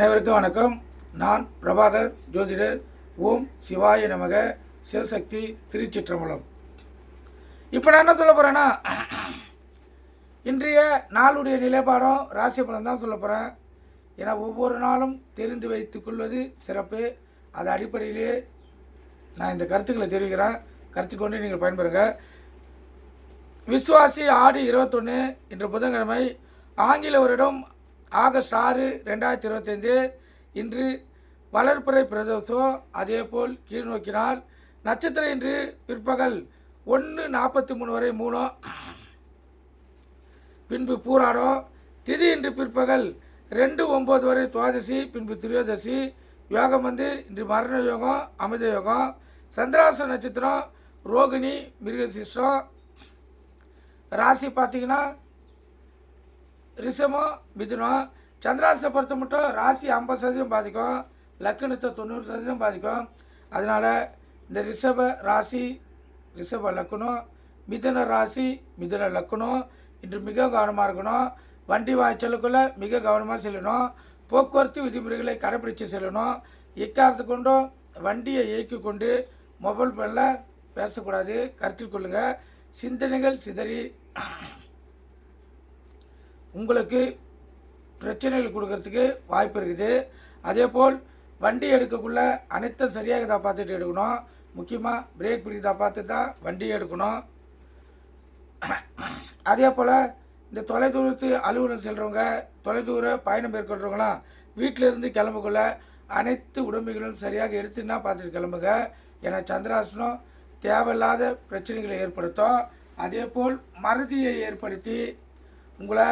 அனைவருக்கும் வணக்கம். நான் பிரபாகர் ஜோதிடர். ஓம் சிவாய நமக. சிவசக்தி திருச்சிற்றம்பலம். இப்போ நான் என்ன சொல்ல போகிறேன்னா இன்றைய நாளுடைய நிலைப்பாடம் ராசி பலன் தான் சொல்ல போகிறேன் ஏன்னா ஒவ்வொரு நாளும் தெரிந்து வைத்துக்கொள்வது சிறப்பு. அது அடிப்படையிலே நான் இந்த கருத்துக்களை தெரிவிக்கிறேன். கருத்துக்கொண்டு நீங்கள் பயன்பெறுங்க. விஸ்வாசி ஆடி இருபத்தொன்று இன்று புதன்கிழமை ஆங்கில வருடம் ஆகஸ்ட் ஆறு ரெண்டாயிரத்தி இருபத்தைந்து இன்று வளர்ப்புறை பிரதோஷம் அதேபோல் கீழ்நோக்கினால் நட்சத்திரம் இன்று பிற்பகல் ஒன்று நாற்பத்தி மூணு வரை மூணோ. பின்பு பூராடம் திதி இன்று பிற்பகல் ரெண்டு ஒம்பது வரை துவாதசி பின்பு திரியோதசி. யோகம் வந்து இன்று மரண யோகம் அமிர்த யோகம். சந்திராச நட்சத்திரம் ரோகிணி மிருகசிஷ்டம் ராசி பார்த்தீங்கன்னா ரிஷமும் மிதுனம் சந்திராசை பொறுத்த மட்டும் ராசி ஐம்பது சதவீதம் பாதிக்கும் லக்கணத்தை தொண்ணூறு சதவீதம் பாதிக்கும். அதனால் இந்த ரிஷப ராசி ரிஷப லக்குனம் மிதுன ராசி மிதுன லக்குனம் இன்று மிக கவனமாக இருக்கணும். வண்டி வாய்ச்சலுக்குள்ளே மிக கவனமாக செல்லணும். போக்குவரத்து விதிமுறைகளை கடைப்பிடித்து செல்லணும். எக்காரத்து கொண்டும் வண்டியை இயக்கி கொண்டு மொபைல் ஃபோனில் பேசக்கூடாது. கருத்தில் கொள்ளுங்கள் சிந்தனைகள் சிதறி உங்களுக்கு பிரச்சனைகள் கொடுக்கறதுக்கு வாய்ப்பு இருக்குது. அதே போல் வண்டி எடுக்கக்குள்ள அனைத்தும் சரியாக தான் பார்த்துட்டு எடுக்கணும். முக்கியமாக பிரேக் பிடிக்கிறதா பார்த்து தான் வண்டியை எடுக்கணும். அதே போல் இந்த தொலைதூரத்து அலுவலகம் செல்கிறவங்க தொலைதூர பயணம் மேற்கொள்கிறவங்களாம் வீட்டிலேருந்து கிளம்புக்குள்ள அனைத்து உடம்புகளும் சரியாக எடுத்துன்னா பார்த்துட்டு கிளம்புங்க. ஏன்னா சந்திராசனம் தேவையில்லாத பிரச்சனைகளை ஏற்படுத்தும். அதே போல் மறதியை ஏற்படுத்தி உங்களை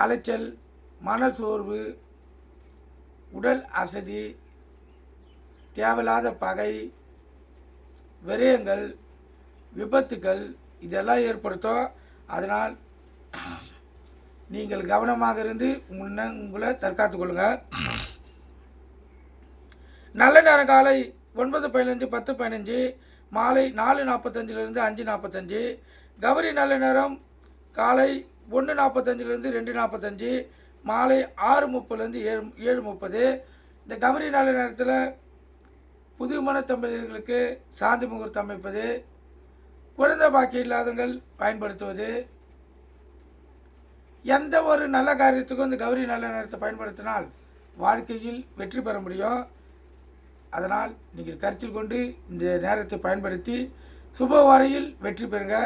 அலைச்சல் மனசோர்வு உடல் அசதி தேவையில்லாத பகை விரயங்கள் விபத்துக்கள் இதெல்லாம் ஏற்படுத்தும். அதனால் நீங்கள் கவனமாக இருந்து உங்களை உங்களை தற்காத்து கொள்ளுங்கள் நல்ல நேரம் காலை ஒன்பது பதினஞ்சு பத்து பதினஞ்சு மாலை நாலு நாற்பத்தஞ்சிலிருந்து அஞ்சு நாற்பத்தஞ்சு. கௌரி நல்ல நேரம். காலை ஒன்று நாற்பத்தஞ்சிலேருந்து ரெண்டு நாற்பத்தஞ்சு மாலை ஆறு முப்பதுலேருந்து ஏழு ஏழு முப்பது. இந்த கௌரி நல்ல நேரத்தில் புதுமண தம்பதியர்களுக்கு சாந்தி முகூர்த்தம் அமைப்பது குழந்தை பாக்கியம் இல்லாதவங்கள் பயன்படுத்துவது. எந்த ஒரு நல்ல காரியத்துக்கும் இந்த கௌரி நல்ல நேரத்தை பயன்படுத்தினால் வாழ்க்கையில் வெற்றி பெற முடியும். அதனால் நீங்கள் கருத்தில் கொண்டு இந்த நேரத்தை பயன்படுத்தி சுப வரையில் வெற்றி பெறுங்க.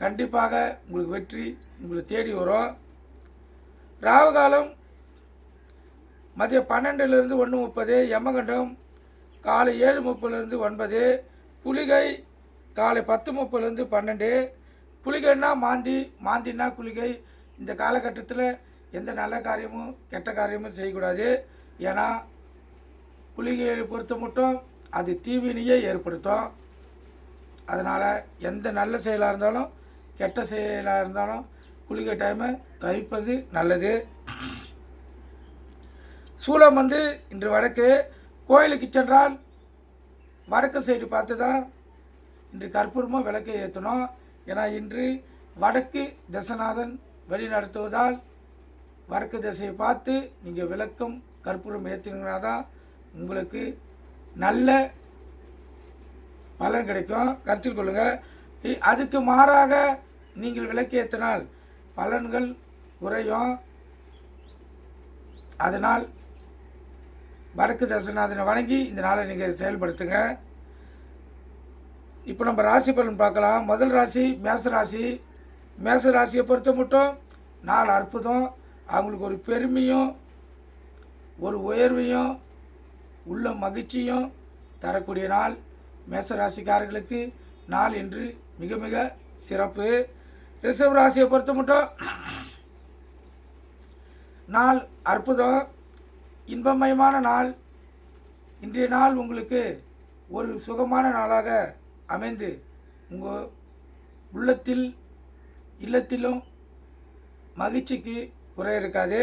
கண்டிப்பாக உங்களுக்கு வெற்றி உங்களை தேடி வரும். ராகு காலம் மதியம் பன்னெண்டுலேருந்து ஒன்று முப்பது யமகண்டம் காலை ஏழு முப்பதுலேருந்து ஒன்பது குளிகை காலை பத்து முப்பதுலேருந்து பன்னெண்டு. குளிகைன்னா மாந்தி மாந்தின்னா குளிகை. இந்த காலகட்டத்தில் எந்த நல்ல காரியமும் கெட்ட காரியமும் செய்யக்கூடாது. ஏன்னா குளிகையை பொறுத்த மட்டும் அது தீவினையே ஏற்படுத்தும். அதனால் எந்த நல்ல செயலாக இருந்தாலும் கெட்ட செயலாக இருந்தாலும் குளிகை டைமை தவிப்பது நல்லது. சூளம் வந்து இன்று வடக்கு. கோயிலுக்கு சென்றால் வடக்கு சைடு பார்த்து தான் இன்று கற்பூரமாக விளக்கை ஏற்றணும் ஏன்னா இன்று வடக்கு தசநாதன் வழி நடத்துவதால் வடக்கு திசையை பார்த்து நீங்கள் விளக்கம் கற்பூரம் ஏற்றினீங்கன்னா தான் உங்களுக்கு நல்ல பலன் கிடைக்கும். கருத்தில் கொள்ளுங்கள் அதுக்கு மாறாக நீங்கள் விளக்கேற்றினால் பலன்கள் குறையும். அதனால் வடக்கு தசநாதனை வணங்கி இந்த நாளை நீங்கள் செயல்படுத்துங்க. இப்போ நம்ம ராசி பலன் பார்க்கலாம். முதல் ராசி மேச ராசி. மேச ராசியை பொறுத்த மட்டும் நாள் அற்புதம். அவங்களுக்கு ஒரு பெருமையும் ஒரு உயர்வையும் உள்ள மகிழ்ச்சியும் தரக்கூடிய நாள். மேச ராசிக்காரர்களுக்கு நாள் இன்று மிக மிக சிறப்பு. ரிசர்வ் ராசியை பொறுத்த மட்டும் நாள் அற்புதம் இன்பமயமான நாள். இன்றைய நாள் உங்களுக்கு ஒரு சுகமான நாளாக அமைந்து உங்கள் உள்ளத்தில் இல்லத்திலும் மகிழ்ச்சிக்கு குறை இருக்காது.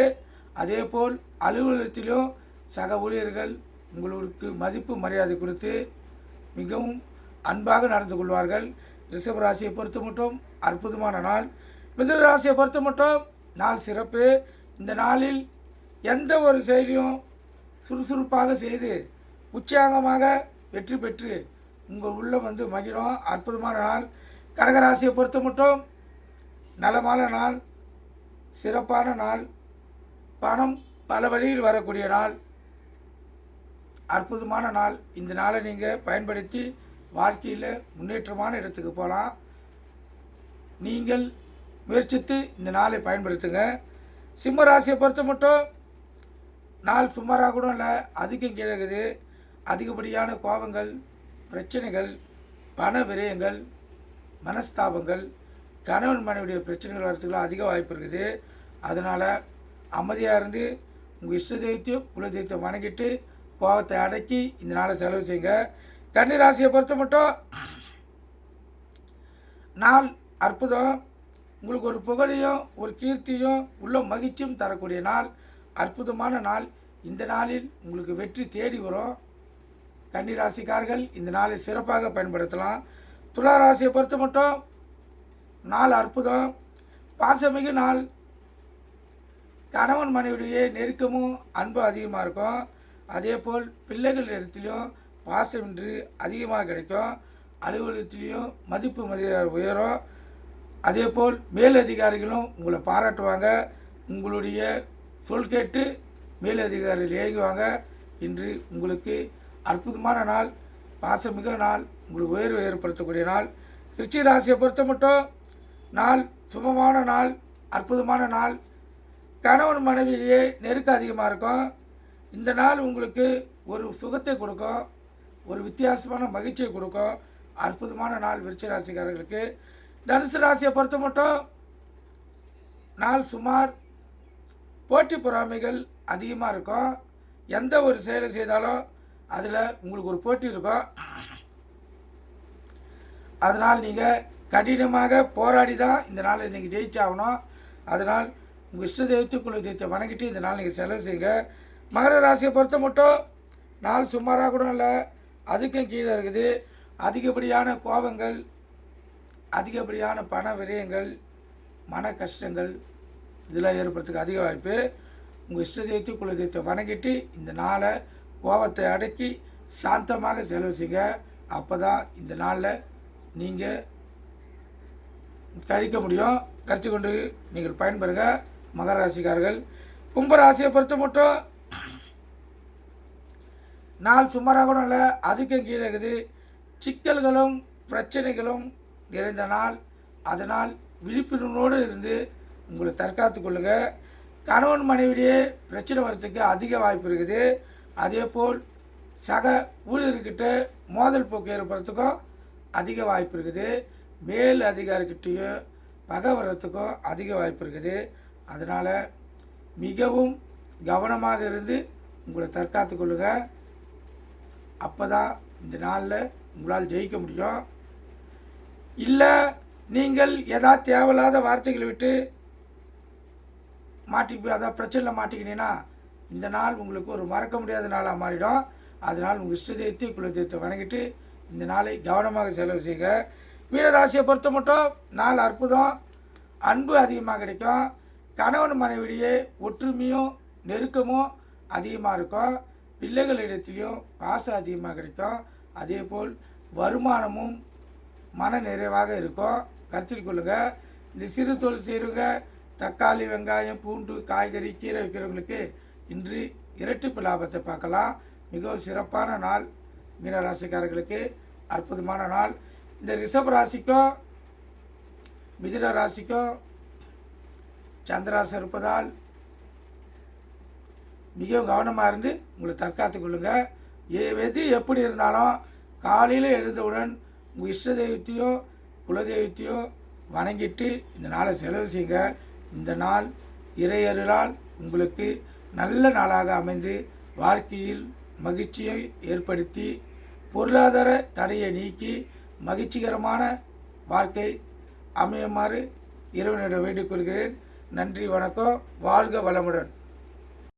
அதேபோல் அலுவலகத்திலும் சக ஊழியர்கள் உங்களுக்கு மதிப்பு மரியாதை கொடுத்து மிகவும் அன்பாக நடந்து கொள்வார்கள். ரிஷப ராசியை பொறுத்து மட்டும் அற்புதமான நாள். மிதுன ராசியை பொறுத்து மட்டும் நாள் சிறப்பு. இந்த நாளில் எந்த ஒரு செயலியும் சுறுசுறுப்பாக செய்து உற்சாகமாக வெற்றி பெற்று உங்கள் உள்ளம் வந்து மகிழும். அற்புதமான நாள். கடகராசியை பொறுத்த மட்டும் நலமான நாள். சிறப்பான நாள். பணம் பல வழியில் வரக்கூடிய நாள். அற்புதமான நாள். இந்த நாளை நீங்கள் பயன்படுத்தி வாழ்க்கையில் முன்னேற்றமான இடத்துக்கு போகலாம் நீங்கள் முயற்சித்து இந்த நாளை பயன்படுத்துங்க. சிம்ம ராசியை பொறுத்த மட்டும் நாள் சுமாராக கூட இல்லை அதிகம் கிழக்குது அதிகப்படியான கோபங்கள் பிரச்சனைகள் பண விரயங்கள் மனஸ்தாபங்கள் கணவன் மனைவியுடைய பிரச்சனைகள் வரத்துக்குலாம் அதிக வாய்ப்பு இருக்குது. அதனால் அமைதியாக இருந்து உங்கள் இஷ்ட தெய்வத்தையும் குல தெய்வத்தை வணங்கிட்டு கோபத்தை அடக்கி இந்த நாளை செலவு செய்யுங்க. கன்னி ராசியை பொறுத்த மட்டும் நாள் அற்புதம். உங்களுக்கு ஒரு புகழையும் ஒரு கீர்த்தியும் உள்ள மகிழ்ச்சியும் தரக்கூடிய நாள். அற்புதமான நாள். இந்த நாளில் உங்களுக்கு வெற்றி தேடி வரும். கன்னி ராசிக்காரர்கள் இந்த நாளை சிறப்பாக பயன்படுத்தலாம். துலா ராசியை பொறுத்த மட்டும் நாள் அற்புதம். பாசமிகு நாள். கணவன் மனைவியுடைய நெருக்கமும் அன்பும் அதிகமாக இருக்கும். அதே போல் பிள்ளைகள் இடத்துலையும் பாசமின்றி அதிகமாக கிடைக்கும். அலுவலகத்திலையும் மதிப்பு மதியார் உயரும். அதே போல் மேலதிகாரிகளும் உங்களை பாராட்டுவாங்க. உங்களுடைய சொல் கேட்டு மேலதிகாரிகள் ஏங்குவாங்க. இன்று உங்களுக்கு அற்புதமான நாள் பாசமிக நாள் உங்களுக்கு உயர்வு ஏற்படுத்தக்கூடிய நாள். ரிச்சி ராசியை பொறுத்த மட்டும் நாள் சுபமான நாள் அற்புதமான நாள். கணவன் மனைவியிலேயே நெருக்கம் அதிகமாக இருக்கும். இந்த நாள் உங்களுக்கு ஒரு சுகத்தை கொடுக்கும். ஒரு வித்தியாசமான மகிழ்ச்சியை கொடுக்கும் அற்புதமான நாள் விருச்ச ராசிக்காரர்களுக்கு தனுசு ராசியை பொறுத்த மட்டும் நாள் சுமார் போட்டி பொறாமைகள் அதிகமாக இருக்கும். எந்த ஒரு செயலை செய்தாலும் அதில் உங்களுக்கு ஒரு போட்டி இருக்கும். அதனால் நீங்கள் கடினமாக போராடி தான் இந்த நாளை நீங்கள் ஜெயிச்சாகணும். அதனால் உங்கள் இஷ்ட தெய்வத்தை குல தெய்வத்தை வணங்கிட்டு இந்த நாள் நீங்கள் செலவு செய்யுங்க. மகர ராசியை பொறுத்த மட்டும் நாள் சுமாராக கூட இல்லை அதுக்கும் கீழே இருக்குது அதிகப்படியான கோபங்கள் அதிகப்படியான பண விரயங்கள் மன கஷ்டங்கள் இதெல்லாம் ஏற்படுறதுக்கு அதிக வாய்ப்பு. உங்கள் இஷ்ட தெய்வத்தை குல தெய்வத்தை வணங்கிட்டு இந்த நாளை கோபத்தை அடக்கி சாந்தமாக செலவு செய்யுங்க அப்போ தான் இந்த நாளில் நீங்கள் கழிக்க முடியும். கழிச்சு கொண்டு நீங்கள் பயன்பெறுங்க. மகராசிக்காரர்கள் கும்பராசியை பொறுத்த மட்டும் நாள் சுமாராக கூட இல்லை. அதுக்கும் கீழே இருக்குது. சிக்கல்களும் பிரச்சனைகளும் நிறைந்த நாள். அதனால் விழிப்புணர்வோடு இருந்து உங்களை தற்காத்து கொள்ளுங்கள் கணவன் மனைவிடையே பிரச்சனை வர்றதுக்கு அதிக வாய்ப்பு இருக்குது. அதே போல் சக ஊழியர்கிட்ட மோதல் போக்கு ஏற்படுறதுக்கும் அதிக வாய்ப்பு இருக்குது. மேல் அதிகாரிக்கிட்டேயும் பகை வர்றதுக்கும் அதிக வாய்ப்பு இருக்குது. அதனால் மிகவும் கவனமாக இருந்து உங்களை தற்காத்து கொள்ளுங்கள் அப்போ தான் இந்த நாளில் உங்களால் ஜெயிக்க முடியும். இல்லை நீங்கள் ஏதாவது தேவையில்லாத வார்த்தைகளை விட்டு மாட்டி அதாவது பிரச்சனையில் மாட்டிக்கினீங்கன்னா இந்த நாள் உங்களுக்கு ஒரு மறக்க முடியாத நாளாக மாறிடும். அதனால் உங்கள் இஷ்ட தெய்வத்தை குல தெய்வத்தை வணங்கிட்டு இந்த நாளை கவனமாக செலவு செய்யுங்க. மீனராசியை பொறுத்த மட்டும் நாள் அற்புதம் அன்பு அதிகமாக கிடைக்கும். கணவன் மனைவிடையே ஒற்றுமையும் நெருக்கமும் அதிகமாக இருக்கும். பிள்ளைகளிடத்திலையும் பாசம் அதிகமாக கிடைக்கும் அதே போல் வருமானமும் மன நிறைவாக இருக்கும் கருத்தில் கொள்ளுங்கள் இந்த சிறு தொழில் செய்கிறவங்க தக்காளி வெங்காயம் பூண்டு காய்கறி கீரை வைக்கிறவங்களுக்கு இன்று இரட்டிப்பு லாபத்தை பார்க்கலாம். மிகவும் சிறப்பான நாள். மீனராசிக்காரர்களுக்கு அற்புதமான நாள். இந்த ரிஷப் ராசிக்கும் மிதுன ராசிக்கும் சந்திராசம் இருப்பதால் மிகவும் கவனமாக இருந்து உங்களை தற்காத்து கொள்ளுங்கள் எது எப்படி இருந்தாலும் காலையில் எழுந்தவுடன் உங்கள் இஷ்ட தெய்வத்தையும் குலதெய்வத்தையும் வணங்கிட்டு இந்த நாளை செலவு செய்யுங்க இந்த நாள் இறையருளால் உங்களுக்கு நல்ல நாளாக அமைந்து வாழ்க்கையில் மகிழ்ச்சியை ஏற்படுத்தி பொருளாதார தடையை நீக்கி மகிழ்ச்சிகரமான வாழ்க்கை அமையுமாறு இறைவனிடம் வேண்டிக் கொள்கிறேன். நன்றி வணக்கம். வாழ்க வளமுடன்.